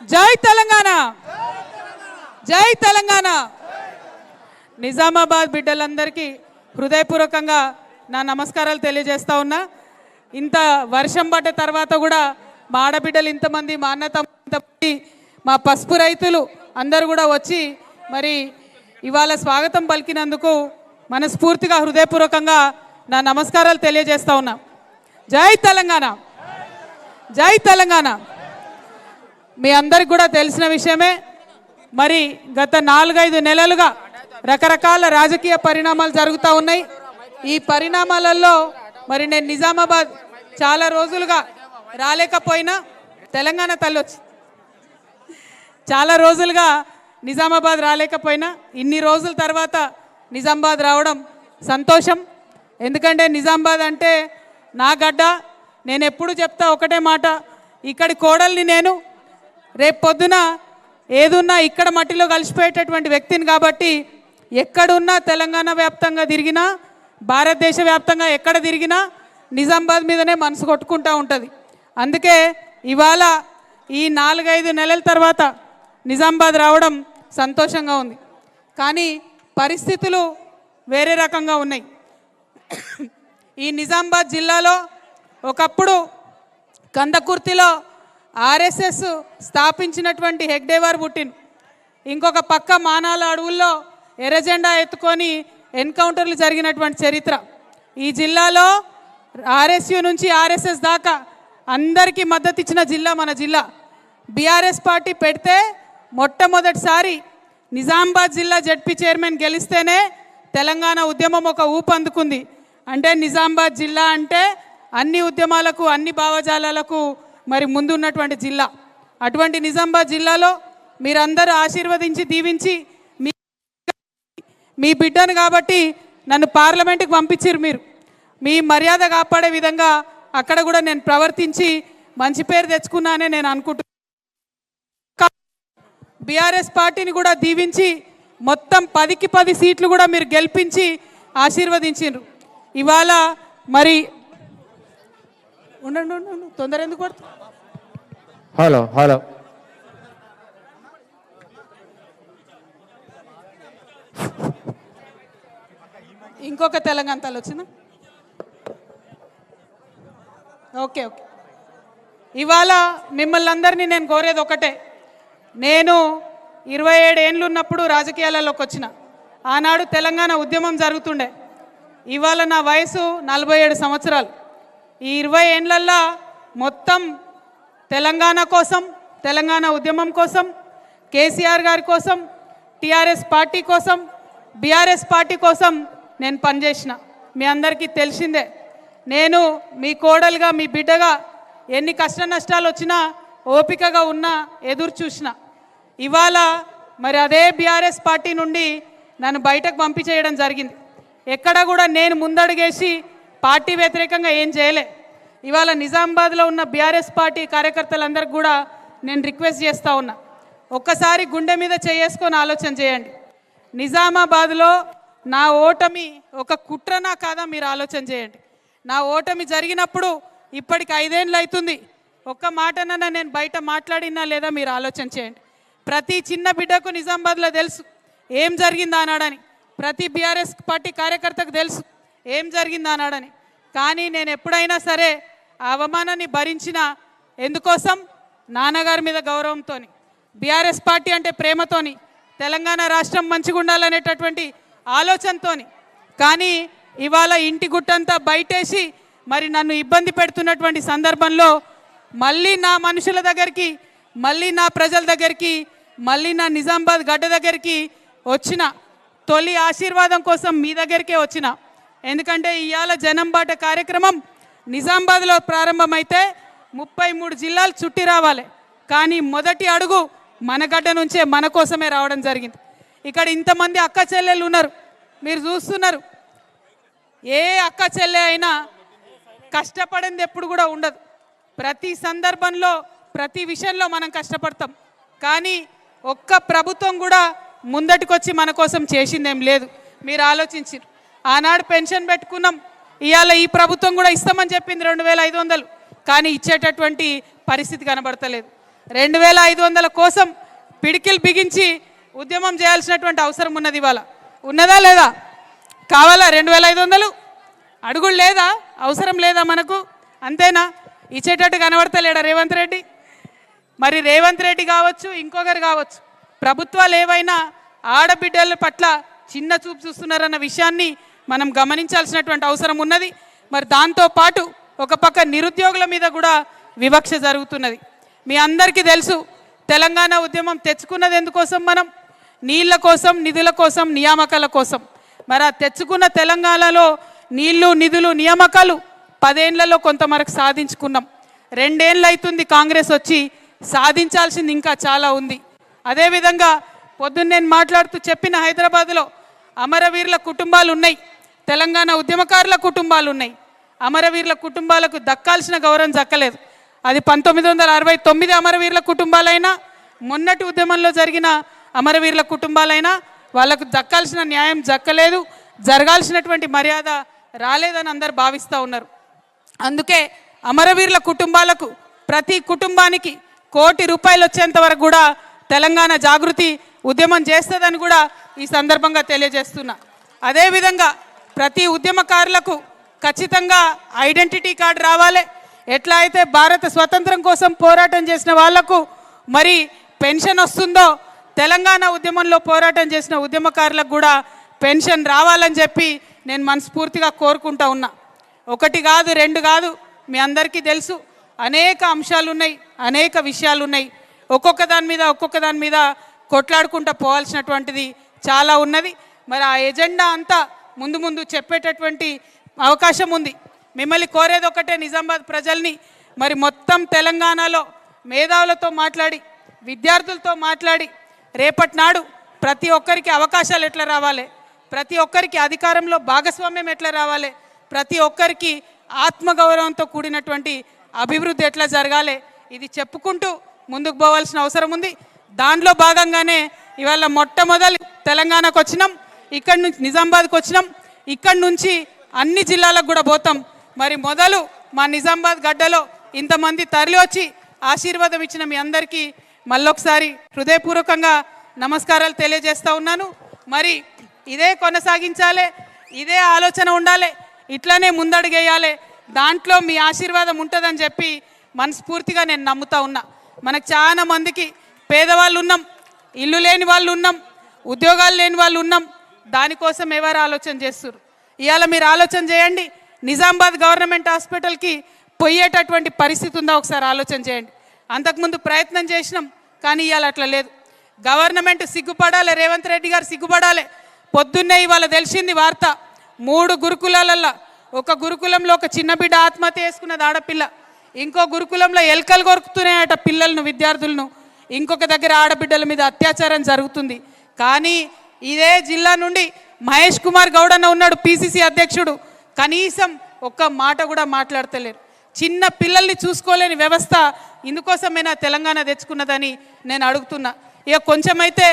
జై తెలంగాణ. జై తెలంగాణ. నిజామాబాద్ బిడ్డలందరికీ హృదయపూర్వకంగా నా నమస్కారాలు తెలియజేస్తా ఉన్నా. ఇంత వర్షం పడ్డ తర్వాత కూడా మా ఆడబిడ్డలు ఇంతమంది మా అన్న ఇంతమంది మా పసుపు రైతులు అందరూ కూడా వచ్చి మరి ఇవాళ స్వాగతం పలికినందుకు మనస్ఫూర్తిగా హృదయపూర్వకంగా నా నమస్కారాలు తెలియజేస్తా ఉన్నా. జై తెలంగాణ. జై తెలంగాణ. మీ అందరికి కూడా తెలిసిన విషయమే. మరి గత నాలుగైదు నెలలుగా రకరకాల రాజకీయ పరిణామాలు జరుగుతూ ఉన్నాయి. ఈ పరిణామాలలో మరి నేను నిజామాబాద్ చాలా రోజులుగా రాలేకపోయినా తెలంగాణ తల్లి వచ్చి చాలా రోజులుగా నిజామాబాద్ రాలేకపోయినా ఇన్ని రోజుల తర్వాత నిజామాబాద్ రావడం సంతోషం. ఎందుకంటే నిజామాబాద్ అంటే నా గడ్డ. నేను ఎప్పుడు చెప్తా ఒకటే మాట. ఇక్కడి కోడల్ని నేను రేపు పొద్దున ఏదున్నా ఇక్కడ మట్టిలో కలిసిపోయేటటువంటి వ్యక్తిని కాబట్టి ఎక్కడున్నా తెలంగాణ వ్యాప్తంగా తిరిగినా భారతదేశ వ్యాప్తంగా ఎక్కడ తిరిగినా నిజామాబాద్ మీదనే మనసు కొట్టుకుంటూ ఉంటుంది. అందుకే ఇవాళ ఈ నాలుగైదు నెలల తర్వాత నిజామాబాద్ రావడం సంతోషంగా ఉంది. కానీ పరిస్థితులు వేరే రకంగా ఉన్నాయి. ఈ నిజామాబాద్ జిల్లాలో ఒకప్పుడు కందకుర్తిలో ఆర్ఎస్ఎస్ స్థాపించినటువంటి హెగ్డేవార్ పుట్టిన్ ఇంకొక పక్క మానాల అడవుల్లో ఎర్రజెండా ఎత్తుకొని ఎన్కౌంటర్లు జరిగినటువంటి చరిత్ర. ఈ జిల్లాలో ఆర్ఎస్యు నుంచి ఆర్ఎస్ఎస్ దాకా అందరికీ మద్దతు ఇచ్చిన జిల్లా మన జిల్లా. బీఆర్ఎస్ పార్టీ పెడితే మొట్టమొదటిసారి నిజామాబాద్ జిల్లా జడ్పీ చైర్మన్ గెలిస్తేనే తెలంగాణ ఉద్యమం ఒక ఊపందుకుంది అంటే నిజామాబాద్ జిల్లా అంటే అన్ని ఉద్యమాలకు అన్ని భావజాలాలకు మరి ముందు ఉన్నటువంటి జిల్లా. అటువంటి నిజామాబాద్ జిల్లాలో మీరందరూ ఆశీర్వదించి దీవించి మీ మీ బిడ్డను కాబట్టి నన్ను పార్లమెంట్కి పంపించారు మీరు. మీ మర్యాద కాపాడే విధంగా అక్కడ కూడా నేను ప్రవర్తించి మంచి పేరు తెచ్చుకున్నానే నేను అనుకుంటున్నాను బీఆర్ఎస్ పార్టీని కూడా దీవించి మొత్తం పదికి పది సీట్లు కూడా మీరు గెలిపించి ఆశీర్వదించారు ఇవాళ మరి ఉండండి ఉండండి, తొందర ఎందుకు పడుతుంది హలో హలో ఇంకొక తెలంగాణ తల్లి వచ్చిందా? ఓకే ఓకే ఇవాళ మిమ్మల్ని అందరినీ నేను కోరేది ఒకటే. నేను ఇరవై ఏడు ఏండ్లు ఉన్నప్పుడు రాజకీయాలలోకి వచ్చిన. ఆనాడు తెలంగాణ ఉద్యమం జరుగుతుండే. ఇవాళ నా వయసు నలభై ఏడు సంవత్సరాలు. ఈ ఇరవై ఏండ్లల్లో మొత్తం తెలంగాణ కోసం తెలంగాణ ఉద్యమం కోసం కేసీఆర్ గారి కోసం టీఆర్ఎస్ పార్టీ కోసం బీఆర్ఎస్ పార్టీ కోసం నేను పనిచేసిన. మీ అందరికీ తెలిసిందే. నేను మీ కోడలుగా మీ బిడ్డగా ఎన్ని కష్ట నష్టాలు వచ్చినా ఓపికగా ఉన్నా ఎదురు చూసిన. ఇవాళ మరి అదే బీఆర్ఎస్ పార్టీ నుండి నన్ను బయటకు పంపించేయడం జరిగింది. ఎక్కడ కూడా నేను ముందడుగేసి పార్టీ వ్యతిరేకంగా ఏం చేయలే. ఇవాళ నిజామాబాద్లో ఉన్న బీఆర్ఎస్ పార్టీ కార్యకర్తలందరికీ కూడా నేను రిక్వెస్ట్ చేస్తూ ఉన్నా. ఒక్కసారి గుండె మీద చేసుకొని ఆలోచన చేయండి. నిజామాబాద్లో నా ఓటమి ఒక కుట్రనా కాదా మీరు ఆలోచన చేయండి. నా ఓటమి జరిగినప్పుడు ఇప్పటికి ఐదేళ్ళు అవుతుంది. ఒక్క మాటనన్నా నేను బయట మాట్లాడినా లేదా మీరు ఆలోచన చేయండి. ప్రతి చిన్న బిడ్డకు నిజామాబాద్లో తెలుసు. ఏం జరిగింది అన్నాడని ప్రతి బీఆర్ఎస్ పార్టీ కార్యకర్తకు తెలుసు. ఏం జరిగింది అన్నాడని. కానీ నేను ఎప్పుడైనా సరే ఆ అవమానాన్ని భరించిన ఎందుకోసం? నాన్నగారి మీద గౌరవంతోని బీఆర్ఎస్ పార్టీ అంటే ప్రేమతోని తెలంగాణ రాష్ట్రం మంచిగా ఉండాలనేటటువంటి ఆలోచనతోని. కానీ ఇవాళ ఇంటి గుట్టంతా బయటేసి మరి నన్ను ఇబ్బంది పెడుతున్నటువంటి సందర్భంలో మళ్ళీ నా మనుషుల దగ్గరికి మళ్ళీ నా ప్రజల దగ్గరికి మళ్ళీ నా నిజామాబాద్ గడ్డ దగ్గరికి వచ్చిన తొలి ఆశీర్వాదం కోసం మీ దగ్గరికే వచ్చిన ఎందుకంటే ఇవాళ జనం బాట కార్యక్రమం నిజామాబాద్లో ప్రారంభమైతే ముప్పై మూడు జిల్లాలు చుట్టి రావాలి. కానీ మొదటి అడుగు మన గడ్డ నుంచే మన కోసమే రావడం జరిగింది. ఇక్కడ ఇంతమంది అక్క చెల్లెలు ఉన్నారు. మీరు చూస్తున్నారు. ఏ అక్క చెల్లె అయినా కష్టపడింది ఎప్పుడు కూడా ఉండదు. ప్రతి సందర్భంలో ప్రతి విషయంలో మనం కష్టపడతాం. కానీ ఒక్క ప్రభుత్వం కూడా ముందటికొచ్చి మన కోసం చేసిందేం లేదు. మీరు ఆలోచించారు. ఆనాడు పెన్షన్ పెట్టుకున్నాం. ఇవాళ ఈ ప్రభుత్వం కూడా ఇస్తామని చెప్పింది రెండు వేల ఐదు వందలు. కానీ ఇచ్చేటటువంటి పరిస్థితి కనబడతలేదు. రెండు వేల ఐదు వందల కోసం పిడికిలు బిగించి ఉద్యమం చేయాల్సినటువంటి అవసరం ఉన్నది ఇవాళ. ఉన్నదా లేదా? కావాలా రెండు వేల ఐదు వందలు? అడుగులు లేదా? అవసరం లేదా మనకు? అంతేనా? ఇచ్చేటట్టు కనబడతలేడా రేవంత్ రెడ్డి? మరి రేవంత్ రెడ్డి కావచ్చు ఇంకొకరు కావచ్చు. ప్రభుత్వాలు ఏవైనా ఆడబిడ్డల పట్ల చిన్న చూపు చూస్తున్నారన్న విషయాన్ని మనం గమనించాల్సినటువంటి అవసరం ఉన్నది. మరి దాంతో పాటు ఒక పక్క నిరుద్యోగుల మీద కూడా వివక్ష జరుగుతున్నది. మీ అందరికీ తెలుసు తెలంగాణ ఉద్యమం తెచ్చుకున్నది ఎందుకోసం మనం? నీళ్ళ కోసం నిధుల కోసం నియామకాల కోసం. మరి ఆ తెచ్చుకున్న తెలంగాణలో నీళ్ళు నిధులు నియామకాలు పదేళ్ళలో కొంతమరకు సాధించుకున్నాం. రెండేళ్ళు అవుతుంది కాంగ్రెస్ వచ్చి సాధించాల్సింది ఇంకా చాలా ఉంది. అదేవిధంగా పొద్దున్న నేను మాట్లాడుతూ చెప్పిన హైదరాబాద్లో అమరవీరుల కుటుంబాలు ఉన్నాయి. తెలంగాణ ఉద్యమకారుల కుటుంబాలు ఉన్నాయి అమరవీరుల కుటుంబాలకు దక్కాల్సిన గౌరవం దక్కలేదు. అది పంతొమ్మిది వందల అరవై తొమ్మిది అమరవీరుల కుటుంబాలైనా మొన్నటి ఉద్యమంలో జరిగిన అమరవీరుల కుటుంబాలైనా వాళ్ళకు దక్కాల్సిన న్యాయం దక్కలేదు జరగాల్సినటువంటి మర్యాద రాలేదని అందరు భావిస్తూ ఉన్నారు. అందుకే అమరవీరుల కుటుంబాలకు ప్రతి కుటుంబానికి కోటి రూపాయలు వచ్చేంత వరకు కూడా తెలంగాణ జాగృతి ఉద్యమం చేస్తుందని కూడా ఈ సందర్భంగా తెలియజేస్తున్నా. అదేవిధంగా ప్రతి ఉద్యమకారులకు ఖచ్చితంగా ఐడెంటిటీ కార్డు రావాలి. ఎట్లా అయితే భారత స్వతంత్రం కోసం పోరాటం చేసిన వాళ్ళకు మరి పెన్షన్ వస్తుందో తెలంగాణ ఉద్యమంలో పోరాటం చేసిన ఉద్యమకారులకు కూడా పెన్షన్ రావాలని చెప్పి నేను మనస్ఫూర్తిగా కోరుకుంటా ఉన్నా. ఒకటి కాదు రెండు కాదు మీ అందరికీ తెలుసు. అనేక అంశాలు ఉన్నాయి అనేక విషయాలు ఉన్నాయి. ఒక్కొక్క దాని మీద ఒక్కొక్క దాని మీద కొట్లాడుకుంటూ పోవాల్సినటువంటిది చాలా ఉన్నది. మరి ఆ ఎజెండా అంతా ముందు ముందు చెప్పేటటువంటి అవకాశం ఉంది. మిమ్మల్ని కోరేది ఒకటే నిజామాబాద్ ప్రజల్ని మరి మొత్తం తెలంగాణలో మేధావులతో మాట్లాడి విద్యార్థులతో మాట్లాడి రేపటి నాడు ప్రతి ఒక్కరికి అవకాశాలు ఎట్లా రావాలి? ప్రతి ఒక్కరికి అధికారంలో భాగస్వామ్యం ఎట్లా రావాలి? ప్రతి ఒక్కరికి ఆత్మగౌరవంతో కూడినటువంటి అభివృద్ధి ఎట్లా జరగాలి? ఇది చెప్పుకుంటూ ముందుకు పోవాల్సిన అవసరం ఉంది. దానిలో భాగంగానే ఇవాళ మొట్టమొదలు తెలంగాణకు వచ్చినాం. ఇక్కడి నుంచి నిజామాబాద్కి వచ్చినాం. ఇక్కడి నుంచి అన్ని జిల్లాలకు కూడా పోతాం. మరి మొదలు మా నిజామాబాద్ గడ్డలో ఇంతమంది తరలి వచ్చి ఆశీర్వాదం ఇచ్చిన మీ అందరికీ మళ్ళొకసారి హృదయపూర్వకంగా నమస్కారాలు తెలియజేస్తూ ఉన్నాను. మరి ఇదే కొనసాగించాలి ఇదే ఆలోచన ఉండాలి ఇట్లానే ముందడుగేయాలి దాంట్లో మీ ఆశీర్వాదం ఉంటుందని చెప్పి మనస్ఫూర్తిగా నేను నమ్ముతా ఉన్నా. మనకు చాలా మందికి పేదవాళ్ళు ఉన్నాం ఇల్లు లేని వాళ్ళు ఉన్నాం ఉద్యోగాలు లేని వాళ్ళు ఉన్నాం దానికోసం ఎవరు ఆలోచన చేస్తారు ఇవాళ మీరు ఆలోచన చేయండి. నిజామాబాద్ గవర్నమెంట్ హాస్పిటల్కి పోయేటటువంటి పరిస్థితి ఉందా? ఒకసారి ఆలోచన చేయండి. అంతకుముందు ప్రయత్నం చేసినాం కానీ ఇవాళ అట్లా లేదు. గవర్నమెంట్ సిగ్గుపడాలి రేవంత్ రెడ్డి గారు సిగ్గుపడాలి. పొద్దున్నే ఇవాళ తెలిసింది వార్త. మూడు గురుకులాలల్లో ఒక గురుకులంలో ఒక చిన్న బిడ్డ ఆత్మహత్య చేసుకున్నది ఆడపిల్ల. ఇంకో గురుకులంలో ఎలకలు కొరుకుతున్నాయట పిల్లలను విద్యార్థులను. ఇంకొక దగ్గర ఆడబిడ్డల మీద అత్యాచారం జరుగుతుంది. కానీ ఇదే జిల్లా నుండి మహేష్ కుమార్ గౌడ్ అన్న ఉన్నాడు పిసిసి అధ్యక్షుడు. కనీసం ఒక్క మాట కూడా మాట్లాడతలేరు. చిన్న పిల్లల్ని చూసుకోలేని వ్యవస్థ ఇందుకోసమైనా తెలంగాణ తెచ్చుకున్నదని నేను అడుగుతున్నా. ఇక కొంచెమైతే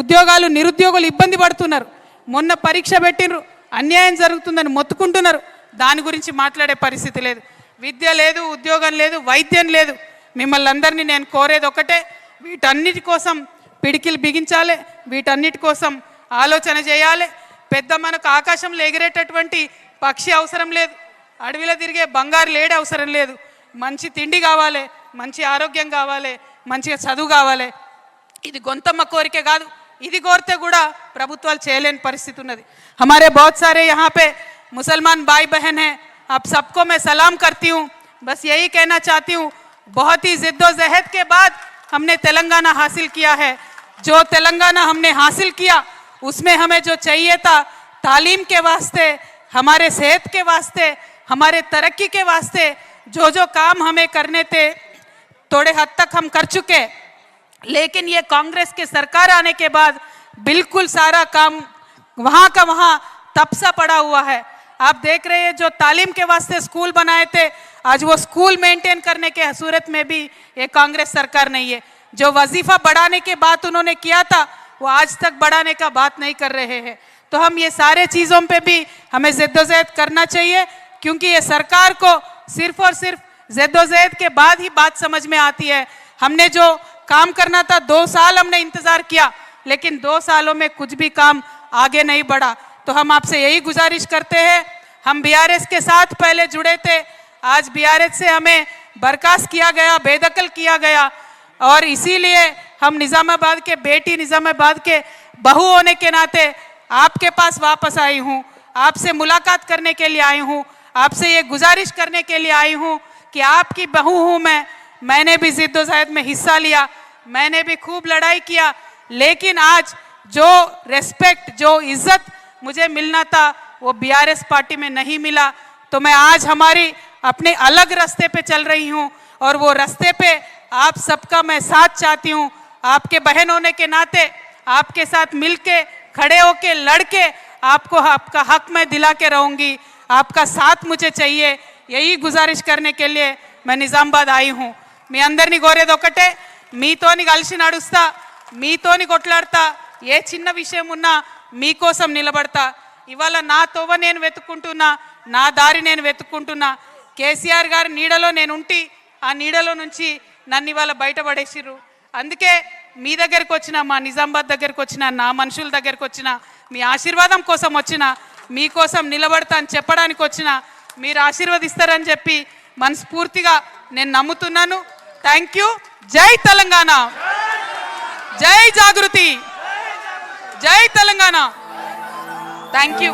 ఉద్యోగాలు నిరుద్యోగులు ఇబ్బంది పడుతున్నారు. మొన్న పరీక్ష పెట్టినరు అన్యాయం జరుగుతుందని మొత్తుకుంటున్నారు. దాని గురించి మాట్లాడే పరిస్థితి లేదు. విద్య లేదు ఉద్యోగం లేదు వైద్యం లేదు. మిమ్మల్ని అందరినీ నేను కోరేది ఒకటే వీటన్నిటి కోసం పిడికిలు బిగించాలి వీటన్నిటి కోసం ఆలోచన చేయాలి పెద్ద మనకు ఆకాశంలో ఎగిరేటటువంటి పక్షి అవసరం లేదు అడవిలో తిరిగే బంగారు లేడి అవసరం లేదు మంచి తిండి కావాలి మంచి ఆరోగ్యం కావాలి మంచిగా చదువు కావాలి ఇది గొంతమ్మ కోరిక కాదు ఇది కోరితే కూడా ప్రభుత్వాలు చేయలేని పరిస్థితి ఉన్నది हमारे बहुत सारे यहाँ पे मुसलमान भाई बहन हैं आप सबको मैं सलाम करती हूँ बस यही कहना चाहती हूँ बहुत ही जिद्दोजहद के बाद हमने तेलंगाना हासिल किया है जो तेलंगाना हमने हासिल किया उसमें हमें जो चाहिए था, तालीम के वास्ते, हमारे सेहत के वास्ते, हमारे तरक्की के वास्ते, जो जो काम हमें करने थे, थोड़े हद तक हम कर चुके। लेकिन ये कांग्रेस के सरकार आने के बाद बिल्कुल सारा काम वहाँ का वहाँ तपसा पड़ा हुआ है। आप देख रहे हैं जो तालीम के वास्ते स्कूल बनाए थे, आज वो स्कूल मेंटेन करने के सूरत में भी ये कांग्रेस सरकार नहीं है। जो वजीफा बढ़ाने की बात उन्होंने किया था वो आज तक बढ़ाने का बात नहीं कर रहे हैं। तो हम ये सारे चीज़ों पे भी हमें जद्दोजहद करना चाहिए, क्योंकि ये सरकार को सिर्फ़ और सिर्फ़ जद्दोजहद के बाद ही बात समझ में आती है। हमने जो काम करना था, दो साल हमने इंतज़ार किया, लेकिन दो सालों में कुछ भी काम आगे नहीं बढ़ा। तो हम आपसे यही गुजारिश करते हैं, हम बीआरएस के साथ पहले जुड़े थे, आज बीआरएस से हमें बर्खास्त किया गया, बेदखल किया गया, और इसीलिए हम निजामाबाद के बेटी निजामाबाद के बहू होने के नाते आपके पास वापस आई हूँ। आपसे मुलाकात करने के लिए आई हूँ। आपसे ये गुजारिश करने के लिए आई हूँ कि आपकी बहू हूँ मैं। मैंने भी जिद्दोजहद में हिस्सा लिया। मैंने भी खूब लड़ाई किया। लेकिन आज जो रेस्पेक्ट जो इज़्ज़त मुझे मिलना था, वो बीआरएस पार्टी में नहीं मिला। तो मैं आज हमारी अपने अलग रास्ते पे चल रही हूँ और वो रास्ते पे आप सबका मैं साथ चाहती हूँ। आपके बहन होने के नाते आपके साथ मिलके खड़े होके लड़के आपको आपका हक मैं दिला के रहूंगी आपका साथ मुझे चाहिए यही गुजारिश करने के लिए मैं నిజామాబాద్ आई हूँ మీ అందరినీ కోరేది ఒకటే మీతోని కలిసి నడుస్తా మీతోని కొట్లాడతా ఏ చిన్న విషయం ఉన్నా మీకోసం నిలబడతా ఇవాళ నా తోవ నేను వెతుక్కుంటున్నా నా దారి నేను వెతుక్కుంటున్నా కేసీఆర్ గారి నీడలో నేను ఉంటి ఆ నీడలో నుంచి నన్ను ఇవాళ బయటపడేసిర్రు అందుకే మీ దగ్గరికి వచ్చిన మా నిజామాబాద్ దగ్గరికి వచ్చిన నా మనుషుల దగ్గరికి వచ్చిన మీ ఆశీర్వాదం కోసం వచ్చిన మీకోసం నిలబడతా అని చెప్పడానికి వచ్చిన మీరు ఆశీర్వదిస్తారని చెప్పి మనస్ఫూర్తిగా నేను నమ్ముతున్నాను. థ్యాంక్ యూ జై తెలంగాణ. జై జాగృతి. జై తెలంగాణ. Thank you